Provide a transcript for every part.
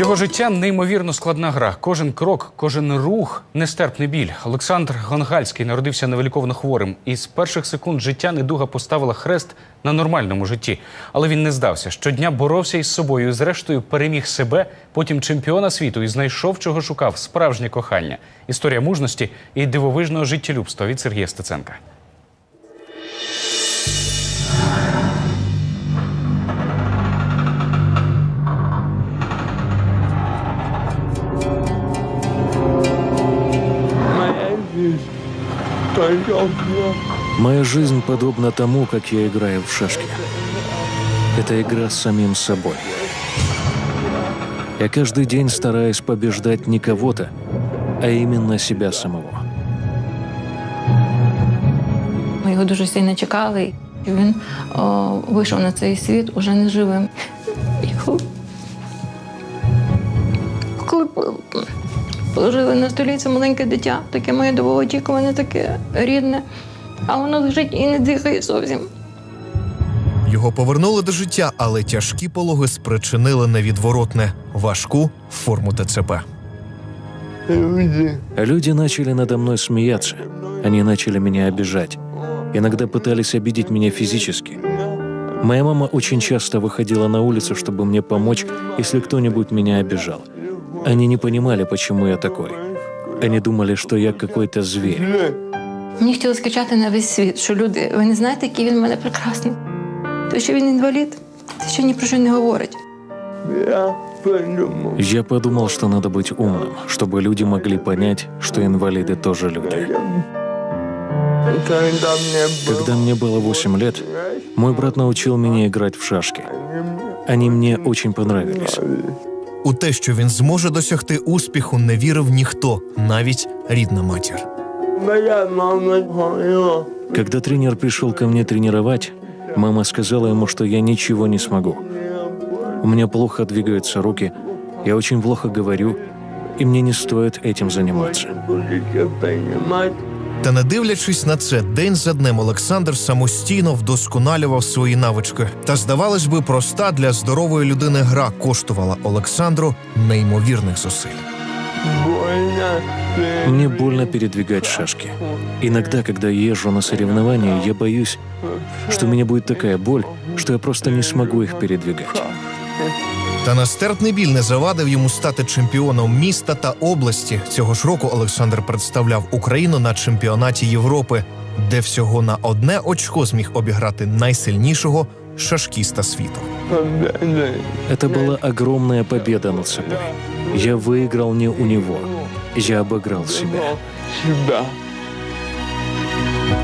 Його життя неймовірно складна гра. Кожен крок, кожен рух нестерпний біль. Олександр Гонгальський народився невиліковно хворим, і з перших секунд життя недуга поставила хрест на нормальному житті. Але він не здався. Щодня боровся із собою. і Зрештою переміг себе, потім чемпіона світу і знайшов, чого шукав справжнє кохання. Історія мужності і дивовижного життєлюбства від Сергія Стеценка. Моя жизнь подобна тому, как я играю в шашки. Это игра с самим собой. Я каждый день стараюсь побеждать не кого-то, а именно себя самого. Ми його дуже сильно чекали. І він о, вийшов на цей світ уже неживим. Його... Коли по- положили на столі це маленьке дитя, таке моє довгоочікуване, таке рідне, а воно лежить і не дихає зовсім. Його повернули до життя, але тяжкі пологи спричинили невідворотне важку форму ТЦП. люди. А люди начали надо мной смеяться. Они начали меня обижать. Иногда пытались обидеть меня физически. Моя мама очень часто выходила на улицу, чтобы мне помочь, если кто-нибудь меня обижал. Они не понимали, почему я такой. Они думали, что я какой-то зверь. Мені хотілося кричати на весь світ, що люди, ви не знаєте, який він в мене прекрасний. То, що він інвалід, це ще ні про що не говорить. Я подумал, Я подумал, что надо быть умным, чтобы люди могли понять, что инвалиды тоже люди. когда мне было Когда мне было 8 лет, мой брат научил меня играть в шашки. Они мне очень понравились. У те, що він зможе досягти успіху, не вірив ніхто, навіть рідна матір. моя мама говорила, Когда тренер пришел ко мне тренировать, мама сказала ему, что я ничего не смогу. У меня плохо двигаются руки, я очень плохо говорю, и мне не стоит этим заниматься. Та не дивлячись на це, день за днем Олександр самостійно вдосконалював свої навички. Та здавалось би, проста для здорової людини гра коштувала Олександру неймовірних зусиль. Мне больно передвигать шашки. Иногда, когда езжу на соревнования, я боюсь, что у меня будет такая боль, что я просто не смогу их передвигать. Та нестерпний біль не завадив йому стати чемпіоном міста та області. Цього ж року Олександр представляв Україну на чемпіонаті Європи, де всього на одне очко зміг обіграти найсильнішого шашкіста світу. Победы. Это была огромная победа над собой. Я выиграл не у него, я обыграл себя.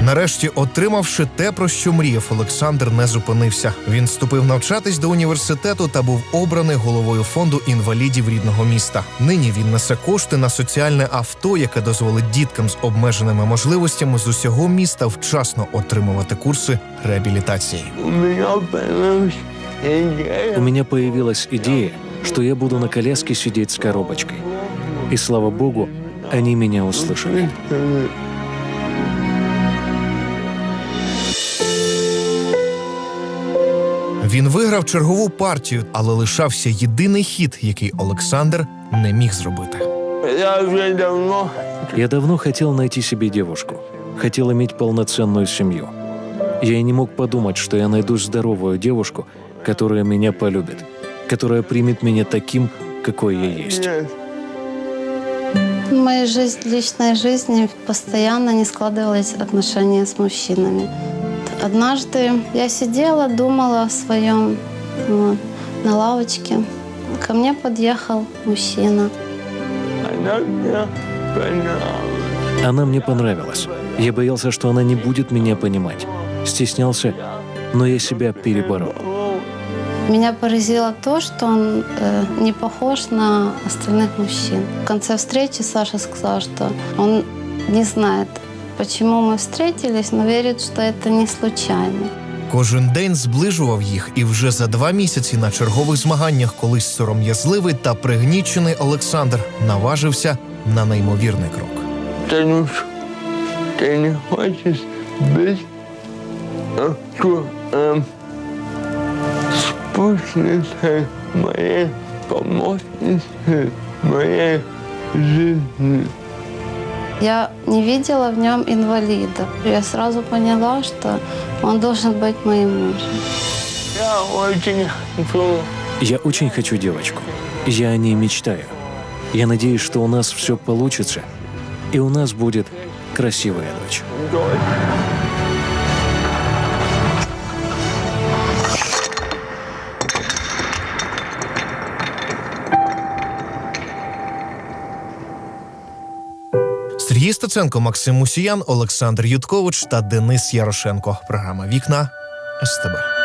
Нарешті, отримавши те, про що мріяв, Олександр не зупинився. Він вступив навчатись до університету та був обраний головою фонду інвалідів рідного міста. Нині він несе кошти на соціальне авто, яке дозволить діткам з обмеженими можливостями з усього міста вчасно отримувати курси реабілітації. У меня появилась идея. У меня появилась идея, что я буду на коляске сидеть с коробочкой. И слава богу, они меня услышали. Він виграв чергову партію, але лишався єдиний хід, який Олександр не міг зробити. Я уже давно Я давно хотел найти себе девушку, хотел иметь полноценную семью. Я и не мог подумать, что я найду здоровую девушку, которая меня полюбит, которая примет меня таким, какой я есть. нет. В моей жизни, личной жизни постоянно не складывались отношения с мужчинами. Однажды я сидела, думала о своем вот, на лавочке. Ко мне подъехал мужчина. Она мне понравилась. Я боялся, что она не будет меня понимать. Стеснялся, но я себя переборол. Меня поразило то, что он э, не похож на остальных мужчин. В конце встречи Саша сказал, что он не знает, почему мы встретились, но верит, что это не случайно. Кожен день зближував їх, і вже за два місяці на чергових змаганнях колись сором'язливий та пригнічений Олександр наважився на неймовірний крок. Танюш, ты не хочешь быть э, ку- эм, спутницей моей помощница моей жизни. Я не видела в нем инвалида. Я сразу поняла, что он должен быть моим мужем. Я очень хочу Я очень хочу девочку. Я о ней мечтаю. Я надеюсь, что у нас все получится, и у нас будет красивая дочь. дочь. Сергій Стеценко, Максим Мусіян, Олександр Юткович та Денис Ярошенко. Програма Вікна СТБ.